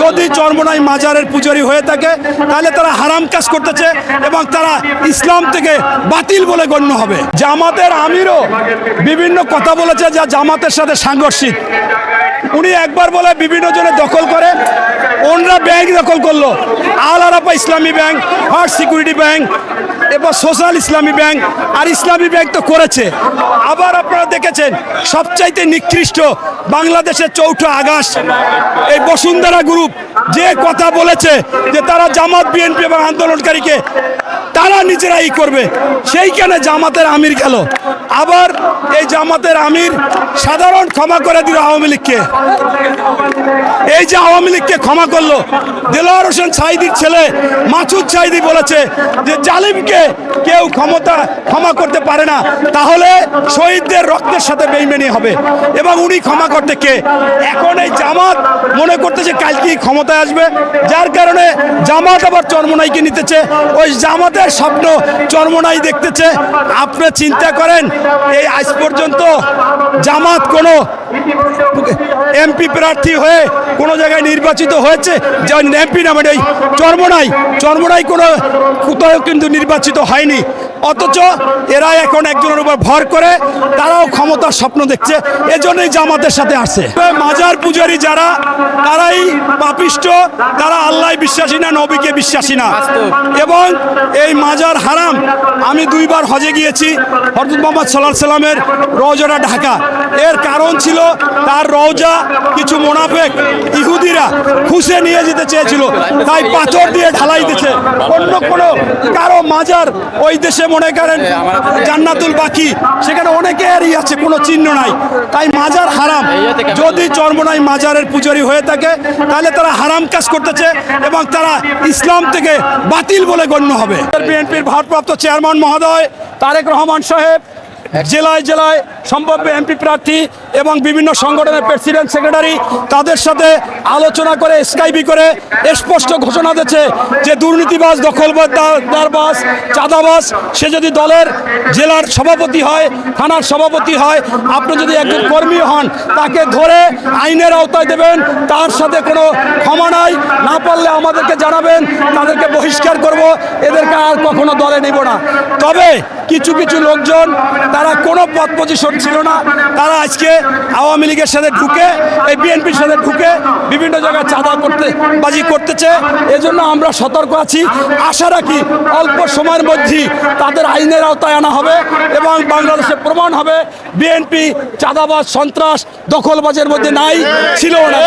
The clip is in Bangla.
যদি চর্মনাই মাজারের পূজারি হয়ে থাকে, তাহলে তারা হারাম কাজ করতেছে এবং তারা ইসলাম থেকে বাতিল বলে গণ্য হবে। জামাতের আমিরও বিভিন্ন কথা বলেছে যা জামাতের সাথে সাংঘর্ষিক। উনি একবার বলে বিভিন্ন জনে দখল করে, ওনরা ব্যাংক দখল করল। আল আরাফা ইসলামী ব্যাংক হার্ট সিকিউরিটি ব্যাংক এবার সোশ্যাল ইসলামী ব্যাংক আর ইসলামী ব্যাংক তো করেছে। আবার আপনারা দেখেছেন, সবচাইতে নিকৃষ্ট বাংলাদেশের চৌঠা আগস্ট এই বসুন্ধরা গ্রুপ যে কথা বলেছে যে তারা জামাত, বিএনপি এবং আন্দোলনকারীকে তারা নিজেরাই করবে। সেইখানে জামাতের আমির গেল। আবার এই জামাতের আমির সাধারণ ক্ষমা করে দিল আওয়ামী লীগকে। এই যে আওয়ামী লীগকে ক্ষমা করল, দেলোয়ার হোসেন সাইদির ছেলে মাসুদ সাইদি বলেছে যে, জালিমকে কেউ ক্ষমতা, ক্ষমা করতে পারে না। তাহলে শহীদদের রক্তের সাথে বেইমানি হবে। এবং উনি ক্ষমা করতে কে? এখন এই জামাত মনে করতেছে কালকেই ক্ষমতায় আসবে। যার কারণে জামাত আবার চরমনাইকে নিতেছে। ওই জামাতের স্বপ্ন চর্মনাই দেখতেছে। আপনি চিন্তা করেন, এই আজ পর্যন্ত জামাত কোনো এমপি প্রার্থী হয়ে কোনো জায়গায় নির্বাচিত হয়েছে, যেমন এমপি না মানে এই চর্মনাই চর্মনাই কোনো কোথাও কিন্তু নির্বাচিত হয়নি। অথচ এরা এখন একজনের উপর ভর করে, তারাও ক্ষমতার স্বপ্ন দেখছে, এজন্যই জামাতের সাথে আসে। মাজার পূজারী যারা, তারাই পাপিষ্ট, তারা আল্লাহ বিশ্বাসী না, নবীকে বিশ্বাসী না। এবং এই মাজার হারাম, আমি দুইবার হজে গিয়েছি হরদুল মোহাম্মদ সাল্লাহ সাল্লামের রওজাটা ঢাকা। এর কারণ ছিল, তার রওজা কিছু মোনাফেক ইহুদিরা খুশে নিয়ে যেতে চেয়েছিল, তাই পাথর দিয়ে ঢালাই দিচ্ছে অন্য কোনো কারও মাজার ওই দেশে মনে করেন জান্নাতুল বাকি সেখানে অনেকেরই আছে কোনো চিহ্ন নাই। তাই মাজার হারাম। যদি চর্মনাই মাজারের পূজারি হয়ে থাকে তাহলে তারা হারাম কাজ করতেছে এবং তারা ইসলাম থেকে বাতিল বলে গণ্য হবে। বিএনপির ভারপ্রাপ্ত চেয়ারম্যান মহোদয় তারেক রহমান সাহেব জেলায় জেলায় সম্ভাব্য এমপি প্রার্থী এবং বিভিন্ন সংগঠনের প্রেসিডেন্ট, সেক্রেটারি তাদের সাথে আলোচনা করে স্কাইবি করে স্পষ্ট ঘোষণা দিচ্ছে যে দুর্নীতিবাজ দখলদারবাজ চাঁদাবাস, সে যদি দলের জেলার সভাপতি হয়, থানার সভাপতি হয়, আপনি যদি একজন কর্মী হন, তাকে ধরে আইনের আওতায় দেবেন, তার সাথে কোনো ক্ষমা নাই, না পারলে আমাদেরকে জানাবেন, তাদেরকে বহিষ্কার করব, এদেরকে আর কখনো দলে নেব না। তবে কিছু কিছু লোকজন তারা কোনো পদ পজিশন ছিল না। তারা আজকে আওয়ামী লীগের সাথে ঢুকে, এই বিএনপির সাথে ঢুকে বিভিন্ন জায়গায় চাঁদা করতে, বাজি করতেছে। এজন্য আমরা সতর্ক আছি। আশা রাখি অল্প সময়ের মধ্যেই তাদের আইনের আওতায় আনা হবে এবং বাংলাদেশে প্রমাণ হবে বিএনপি চাঁদাবাজ, সন্ত্রাস, দখলবাজের মধ্যে নাই, ছিল না।